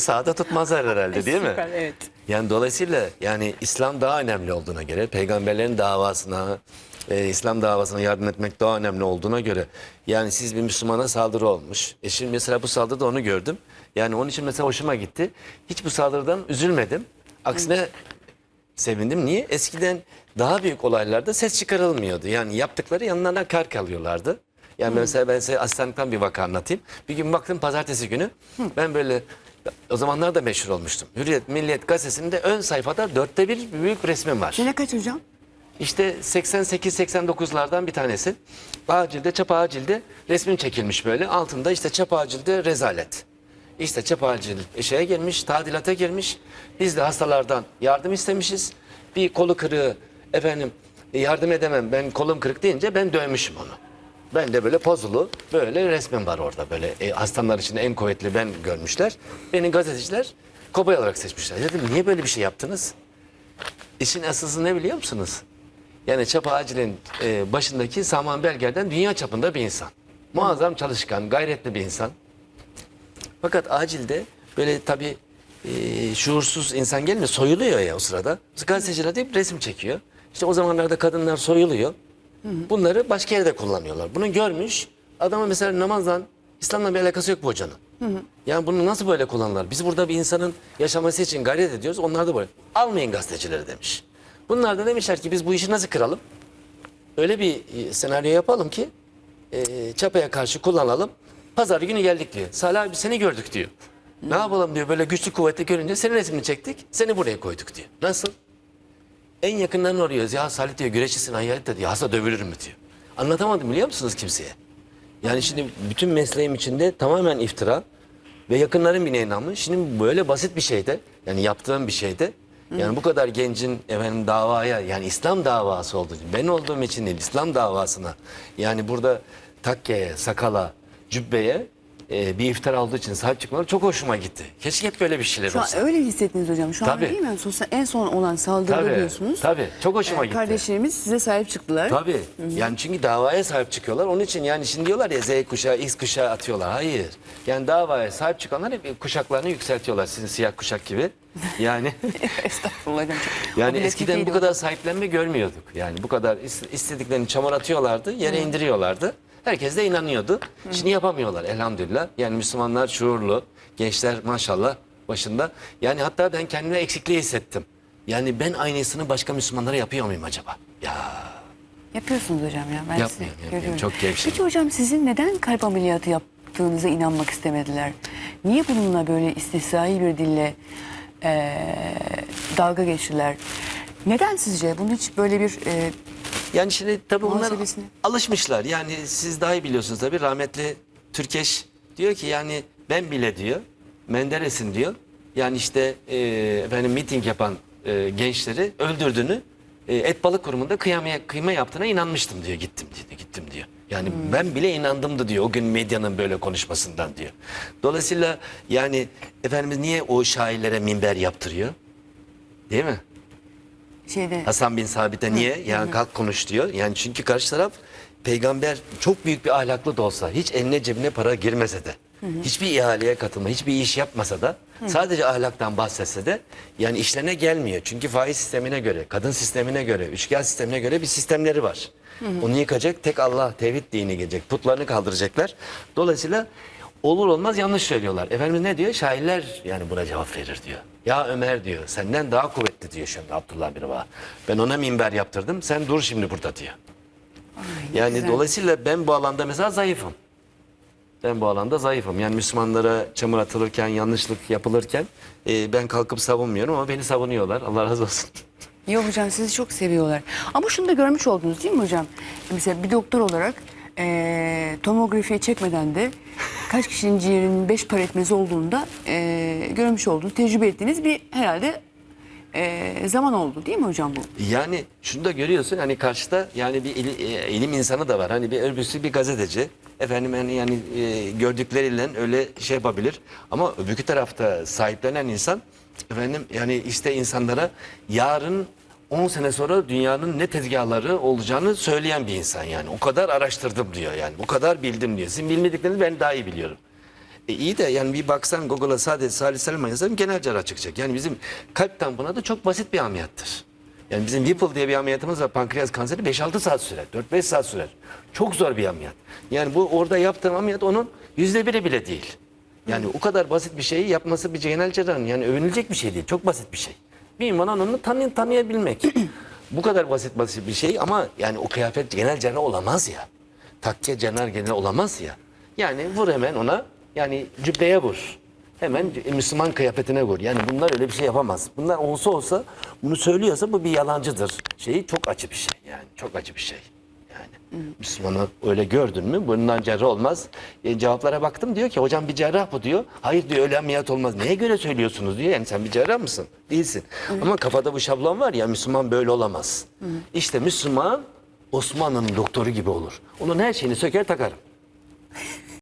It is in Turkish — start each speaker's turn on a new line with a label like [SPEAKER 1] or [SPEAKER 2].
[SPEAKER 1] sağda tutmazlar herhalde değil mi?
[SPEAKER 2] Süper, evet.
[SPEAKER 1] Yani dolayısıyla yani İslam daha önemli olduğuna göre peygamberlerin davasına e, İslam davasına yardım etmek daha önemli olduğuna göre yani siz bir Müslümana saldırı olmuş. E şimdi mesela bu saldırıda onu gördüm. Yani onun için mesela hoşuma gitti. Hiç bu saldırıdan üzülmedim. Aksine sevindim. Niye? Eskiden daha büyük olaylarda ses çıkarılmıyordu. Yani yaptıkları yanlarına kar kalıyorlardı. Yani mesela ben size asistanlıktan bir vaka anlatayım. Bir gün baktım pazartesi günü ben böyle o zamanlar da meşhur olmuştum. Hürriyet Milliyet gazetesinde ön sayfada dörtte bir büyük resmim var.
[SPEAKER 2] Sene kaç hocam?
[SPEAKER 1] İşte 88-89'lardan bir tanesi. Acilde, çapa acilde resmim çekilmiş böyle. Altında işte çapa acilde rezalet. İşte çapa acil şeye gelmiş, tadilata gelmiş. Biz de hastalardan yardım istemişiz. Bir kolu kırığı efendim yardım edemem ben kolum kırık deyince ben dövmüşüm onu. Ben de böyle pozulu böyle resmim var orada böyle e, hastanlar içinde en kuvvetli ben görmüşler. Beni gazeteciler kobay olarak seçmişler. Dedim niye böyle bir şey yaptınız? İşin aslısı ne biliyor musunuz? Yani Çapa Acil'in e, başındaki Saman Belger'den dünya çapında bir insan. Muazzam çalışkan, gayretli bir insan. Fakat acilde böyle tabii e, şuursuz insan gelmiyor, soyuluyor ya o sırada. Gazeteciler deyip resim çekiyor. İşte o zamanlarda kadınlar soyuluyor. Bunları başka yerde kullanıyorlar. Bunu görmüş, adama mesela namazdan, İslam'la bir alakası yok bu hocanın. Yani bunu nasıl böyle kullanırlar? Biz burada bir insanın yaşaması için gayret ediyoruz. Onlar da böyle. Almayın gazetecileri demiş. Bunlar da demişler ki biz bu işi nasıl kıralım? Öyle bir e, senaryo yapalım ki e, çapaya karşı kullanalım. Pazar günü geldik diyor. Salih abi seni gördük diyor. Ne yapalım diyor böyle güçlü kuvvetli görünce senin resmini çektik. Seni buraya koyduk diyor. Nasıl? En yakından arıyoruz. Ya Salih diyor güreşçisin hayatta diyor. Hasta dövülür mü diyor. Anlatamadım biliyor musunuz kimseye? Yani şimdi bütün mesleğim içinde tamamen iftira ve yakınlarım bile inanmış. Şimdi böyle basit bir şeyde yani yaptığım bir şeyde yani bu kadar gencin efendim davaya yani İslam davası olduğu için ben olduğum için değil İslam davasına yani burada takkeye, sakala, cübbeye e, bir iftira olduğu için sahip çıkmaları çok hoşuma gitti. Keşke hep böyle bir şeyler
[SPEAKER 2] Şu an
[SPEAKER 1] olsa.
[SPEAKER 2] öyle hissettiniz hocam. Şu
[SPEAKER 1] Tabii.
[SPEAKER 2] an değil mi? Sosyal, en son olan saldırıda
[SPEAKER 1] Tabii,
[SPEAKER 2] diyorsunuz.
[SPEAKER 1] tabii. Çok hoşuma
[SPEAKER 2] Ee,
[SPEAKER 1] gitti.
[SPEAKER 2] Kardeşlerimiz size sahip çıktılar.
[SPEAKER 1] Tabii. Yani çünkü davaya sahip çıkıyorlar. Onun için yani şimdi diyorlar ya Z kuşağı, X kuşağı atıyorlar. Hayır. Yani davaya sahip çıkanlar hep kuşaklarını yükseltiyorlar. Sizin siyah kuşak gibi. Yani
[SPEAKER 2] Estağfurullah hocam. O
[SPEAKER 1] yani eskiden bu kadar sahiplenme görmüyorduk. Yani bu kadar is- istediklerini çamur atıyorlardı, yere indiriyorlardı. Herkes de inanıyordu. Şimdi yapamıyorlar elhamdülillah. Yani Müslümanlar şuurlu, gençler maşallah başında. Yani hatta ben kendime eksikliği hissettim. Yani ben aynısını başka Müslümanlara yapıyor muyum acaba? Ya
[SPEAKER 2] Yapıyorsunuz hocam ya. Ben sizi
[SPEAKER 1] yapmıyorum.
[SPEAKER 2] görüyorum.
[SPEAKER 1] Çok gevşedim.
[SPEAKER 2] Peki hocam sizin neden kalp ameliyatı yaptığınıza inanmak istemediler? Niye bununla böyle istisnai bir dille eee, dalga geçtiler? Neden sizce? Bunun hiç böyle bir e,
[SPEAKER 1] Yani şimdi tabii
[SPEAKER 2] Muhasebesini.
[SPEAKER 1] alışmışlar. Yani siz daha iyi biliyorsunuz tabii. Rahmetli Türkeş diyor ki yani ben bile diyor Menderes'in diyor. Yani işte e, efendim miting yapan e, gençleri öldürdüğünü e, et balık kurumunda kıyamaya, kıyma yaptığına inanmıştım diyor. Gittim diyor. Gittim diyor. Yani ben bile inandımdı diyor o gün medyanın böyle konuşmasından diyor. Dolayısıyla yani Efendimiz niye o şairlere minber yaptırıyor? Değil mi?
[SPEAKER 2] Şeyde
[SPEAKER 1] Hasan bin Sabit'e niye? Yani kalk konuş diyor. Yani çünkü karşı taraf peygamber çok büyük bir ahlaklı da olsa, hiç eline cebine para girmese de, hiçbir ihaleye katılma, hiçbir iş yapmasa da, sadece ahlaktan bahsetse de yani işlerine gelmiyor. Çünkü faiz sistemine göre, kadın sistemine göre, üçgen sistemine göre bir sistemleri var. Onu yıkacak tek Allah tevhid dini gelecek. Putlarını kaldıracaklar. Dolayısıyla olur olmaz yanlış söylüyorlar. Efendimiz ne diyor? Şairler yani buna cevap verir diyor. Ya Ömer diyor senden daha kuvvetli diyor şimdi Abdullah bin Rava. Ben ona minber yaptırdım sen dur şimdi burada diyor. Yani
[SPEAKER 2] güzel.
[SPEAKER 1] dolayısıyla ben bu alanda mesela zayıfım. Ben bu alanda zayıfım. Yani Müslümanlara çamur atılırken, yanlışlık yapılırken e, ben kalkıp savunmuyorum ama beni savunuyorlar. Allah razı olsun.
[SPEAKER 2] Yok hocam sizi çok seviyorlar. Ama şunu da görmüş oldunuz değil mi hocam? Mesela bir doktor olarak eee tomografiye çekmeden de kaç kişinin ciğerinin beş par etmesi olduğunda eee görmüş olduğunuz, tecrübe ettiğiniz bir herhalde eee, zaman oldu değil mi hocam bu?
[SPEAKER 1] Yani şunu da görüyorsun hani karşıda yani bir ili- e, ilim insanı da var. Hani bir örgüsü bir gazeteci. Efendim yani, yani e, gördükleriyle öyle şey yapabilir. Ama öbürkü tarafta sahiplenen insan efendim yani işte insanlara yarın 10 sene sonra dünyanın ne tezgahları olacağını söyleyen bir insan yani. O kadar araştırdım diyor yani. O kadar bildim diyor. Sizin bilmediklerinizi ben daha iyi biliyorum. E iyi de yani bir baksan Google'a sadece Salih Selman yazarım genel cerrah çıkacak. Yani bizim kalp tamponu da çok basit bir ameliyattır. Yani bizim Whipple diye bir ameliyatımız var. Pankreas kanseri 5-6 saat sürer. 4-5 saat sürer. Çok zor bir ameliyat. Yani bu orada yaptığım ameliyat onun yüzde biri bile değil. Yani o kadar basit bir şeyi yapması bir genel cerrahın yani övünülecek bir şey değil. Çok basit bir şey. Bir iman onu tanı tanıyabilmek. bu kadar basit basit bir şey ama yani o kıyafet genel cerrah olamaz ya. Takkiye cerrah genel olamaz ya. Yani vur hemen ona yani cübbeye vur. Hemen Müslüman kıyafetine vur. Yani bunlar öyle bir şey yapamaz. Bunlar olsa olsa bunu söylüyorsa bu bir yalancıdır. Şeyi çok acı bir şey yani. Çok acı bir şey. Yani Müslümanı öyle gördün mü bundan cerrah olmaz. E, cevaplara baktım diyor ki hocam bir cerrah bu diyor. Hayır diyor öyle ameliyat olmaz. Neye göre söylüyorsunuz diyor. Yani sen bir cerrah mısın? Değilsin. Ama kafada bu şablon var ya Müslüman böyle olamaz. İşte Müslüman Osmanlı'nın doktoru gibi olur. Onun her şeyini söker takarım.